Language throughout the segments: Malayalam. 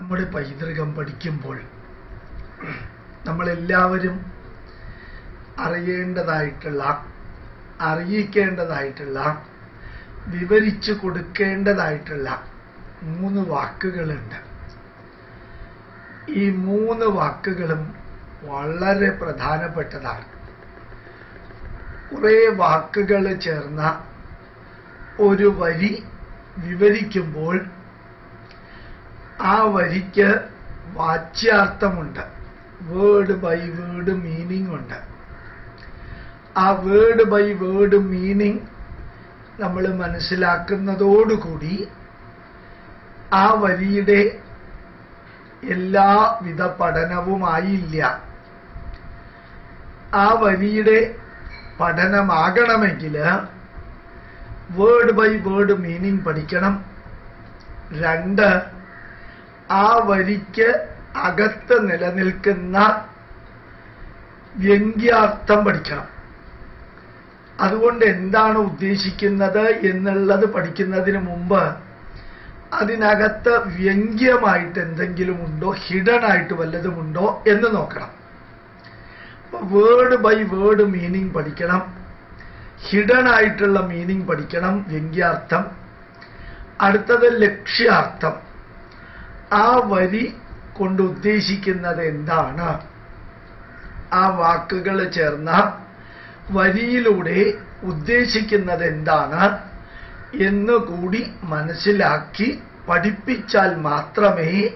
നമ്മുടെ പൈതൃകം പഠിക്കുമ്പോൾ നമ്മളെല്ലാവരും അറിയേണ്ടതായിട്ടുള്ള അറിയിക്കേണ്ടതായിട്ടുള്ള വിവരിച്ചു കൊടുക്കേണ്ടതായിട്ടുള്ള മൂന്ന് വാക്കുകളുണ്ട്. ഈ മൂന്ന് വാക്കുകളും വളരെ പ്രധാനപ്പെട്ടതാണ്. കുറേ വാക്കുകൾ ചേർന്ന ഒരു വരി വിവരിക്കുമ്പോൾ ആ വരിക്ക് വാച്യാർത്ഥമുണ്ട്. വേർഡ് ബൈ വേർഡ് മീനിങ് ഉണ്ട്. ആ വേർഡ് ബൈ വേർഡ് മീനിങ് നമ്മൾ മനസ്സിലാക്കുന്നതോടുകൂടി ആ വരിയുടെ എല്ലാവിധ പഠനവുമായില്ല. ആ വരിയുടെ പഠനമാകണമെങ്കിൽ വേർഡ് ബൈ വേർഡ് മീനിങ് പഠിക്കണം. രണ്ട് ആ വരിക്ക് അകത്ത് നിലനിൽക്കുന്ന വ്യംഗ്യാർത്ഥം പഠിക്കണം. അതുകൊണ്ട് എന്താണ് ഉദ്ദേശിക്കുന്നത് എന്നുള്ളത് പഠിക്കുന്നതിന് മുമ്പ് അതിനകത്ത് വ്യംഗ്യമായിട്ട് എന്തെങ്കിലും ഉണ്ടോ ഹിഡൻ ആയിട്ട് വല്ലതുമുണ്ടോ എന്ന് നോക്കണം. വേർഡ് ബൈ വേർഡ് മീനിങ് പഠിക്കണം. ഹിഡൻ ആയിട്ടുള്ള മീനിങ് പഠിക്കണം വ്യംഗ്യാർത്ഥം. അടുത്തത് ലക്ഷ്യാർത്ഥം. ആ വരി കൊണ്ട് ഉദ്ദേശിക്കുന്നത് എന്താണ്? ആ വാക്കുകൾ ചേർന്ന വരിയിലൂടെ ഉദ്ദേശിക്കുന്നത് എന്താണ് എന്ന് കൂടി മനസ്സിലാക്കി പഠിപ്പിച്ചാൽ മാത്രമേ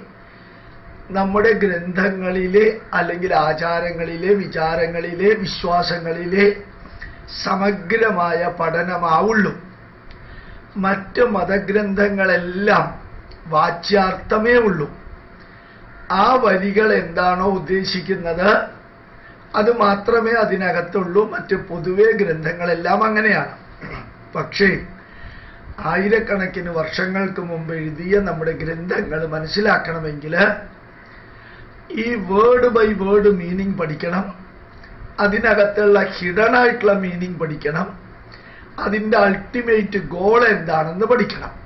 നമ്മുടെ ഗ്രന്ഥങ്ങളിലെ അല്ലെങ്കിൽ ആചാരങ്ങളിലെ വിചാരങ്ങളിലെ വിശ്വാസങ്ങളിലെ സമഗ്രമായ പഠനമാവുള്ളൂ. മറ്റ് മതഗ്രന്ഥങ്ങളെല്ലാം വാച്യാർത്ഥമേ ഉള്ളൂ. ആ വരികൾ എന്താണോ ഉദ്ദേശിക്കുന്നത് അത് മാത്രമേ അതിനകത്തുള്ളൂ. മറ്റ് പൊതുവെ ഗ്രന്ഥങ്ങളെല്ലാം അങ്ങനെയാണ്. പക്ഷേ ആയിരക്കണക്കിന് വർഷങ്ങൾക്ക് മുമ്പ് എഴുതിയ നമ്മുടെ ഗ്രന്ഥങ്ങൾ മനസ്സിലാക്കണമെങ്കിൽ ഈ വേർഡ് ബൈ വേർഡ് മീനിങ് പഠിക്കണം. അതിനകത്തുള്ള ഹിഡൻ ആയിട്ടുള്ള മീനിങ് പഠിക്കണം. അതിന്റെ അൾട്ടിമേറ്റ് ഗോൾ എന്താണെന്ന് പഠിക്കണം.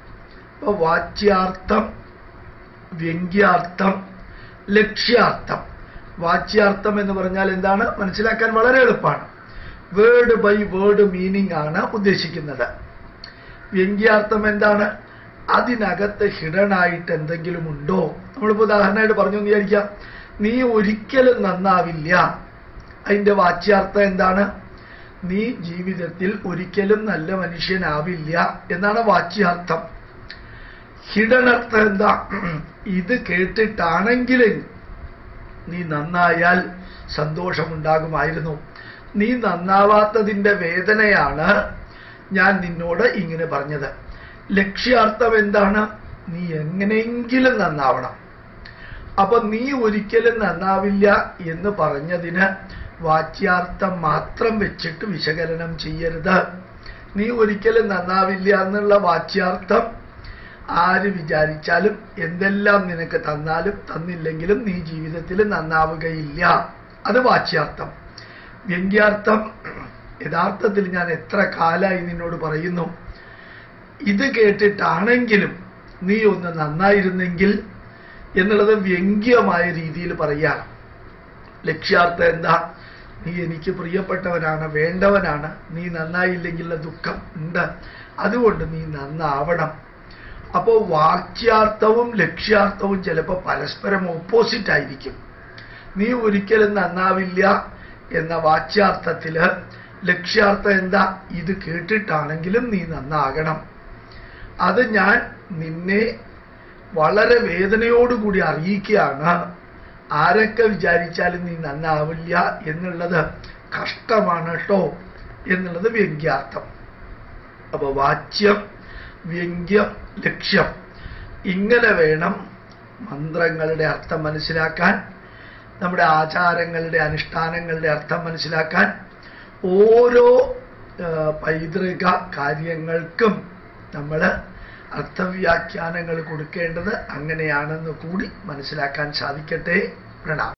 വാച്യാർത്ഥം വ്യംഗ്യാർത്ഥം ലക്ഷ്യാർത്ഥം. വാച്യാർത്ഥം എന്ന് പറഞ്ഞാൽ എന്താണ്? മനസ്സിലാക്കാൻ വളരെ എളുപ്പമാണ്. വേർഡ് ബൈ വേർഡ് മീനിങ് ആണ് ഉദ്ദേശിക്കുന്നത്. വ്യംഗ്യാർത്ഥം എന്താണ്? അതിനകത്ത് ഹിഡൻ ആയിട്ട് എന്തെങ്കിലും ഉണ്ടോ? നമ്മളിപ്പോൾ ഉദാഹരണമായിട്ട് പറഞ്ഞു എന്ന് വിചാരിക്കാം നീ ഒരിക്കലും നന്നാവില്ല. അതിന്റെ വാച്യാർത്ഥം എന്താണ്? നീ ജീവിതത്തിൽ ഒരിക്കലും നല്ല മനുഷ്യനാവില്ല. എന്നാണ് വാച്യാർത്ഥം. ഹിഡൻ അർത്ഥം എന്താ ഇത് കേട്ടിട്ടാണെങ്കിൽ നീ നന്നായാൽ സന്തോഷമുണ്ടാകുമായിരുന്നു. നീ നന്നാവാത്തതിന്റെ വേദനയാണ് ഞാൻ നിന്നോട് ഇങ്ങനെ പറഞ്ഞത്. ലക്ഷ്യാർത്ഥം എന്താണ് നീ എങ്ങനെയെങ്കിലും നന്നാവണം. അപ്പൊ നീ ഒരിക്കലും നന്നാവില്ല എന്ന് പറഞ്ഞതിന് വാച്യാർത്ഥം മാത്രം വെച്ചിട്ട് വിശകലനം ചെയ്യരുത്. നീ ഒരിക്കലും നന്നാവില്ല എന്നുള്ള വാച്യാർത്ഥം ആര് വിചാരിച്ചാലും എന്തെല്ലാം നിനക്ക് തന്നാലും തന്നില്ലെങ്കിലും നീ ജീവിതത്തിൽ നന്നാവുകയില്ല. അത് വാച്യാർത്ഥം. വ്യംഗ്യാർത്ഥം യഥാർത്ഥത്തിൽ ഞാൻ എത്ര കാലായി നിന്നോട് പറയുന്നു. ഇത് കേട്ടിട്ടാണെങ്കിലും നീ ഒന്ന് നന്നായിരുന്നെങ്കിൽ എന്നുള്ളത് വ്യംഗ്യമായ രീതിയിൽ പറയാം. ലക്ഷ്യാർത്ഥം എന്താ? നീ എനിക്ക് പ്രിയപ്പെട്ടവനാണ് വേണ്ടവനാണ് നീ നന്നായില്ലെങ്കിലുള്ള ദുഃഖം ഉണ്ട്. അതുകൊണ്ട് നീ നന്നാവണം. അപ്പോൾ വാക്യാർത്ഥവും ലക്ഷ്യാർത്ഥവും ചിലപ്പോൾ പരസ്പരം ഓപ്പോസിറ്റ് ആയിരിക്കും. നീ ഒരിക്കലും നന്നാവില്ല എന്ന വാച്യാർത്ഥത്തിൽ ലക്ഷ്യാർത്ഥം എന്താ? ഇത് കേട്ടിട്ടാണെങ്കിലും നീ നന്നാകണം. അത് ഞാൻ നിന്നെ വളരെ വേദനയോടുകൂടി അറിയിക്കുകയാണ്. ആരൊക്കെ വിചാരിച്ചാലും നീ നന്നാവില്ല എന്നുള്ളത് കഷ്ടമാണ് കേട്ടോ എന്നുള്ളത് വ്യംഗ്യാർത്ഥം അപ്പോൾ വാച്യം വ്യംഗ്യം ലക്ഷ്യം. ഇങ്ങനെ വേണം മന്ത്രങ്ങളുടെ അർത്ഥം മനസ്സിലാക്കാൻ നമ്മുടെ ആചാരങ്ങളുടെ അനുഷ്ഠാനങ്ങളുടെ അർത്ഥം മനസ്സിലാക്കാൻ. ഓരോ പൈതൃക കാര്യങ്ങൾക്കും നമ്മൾ അർത്ഥവ്യാഖ്യാനങ്ങൾ കൊടുക്കേണ്ടത് അങ്ങനെയാണെന്ന് കൂടി മനസ്സിലാക്കാൻ സാധിക്കട്ടെ. പ്രണാം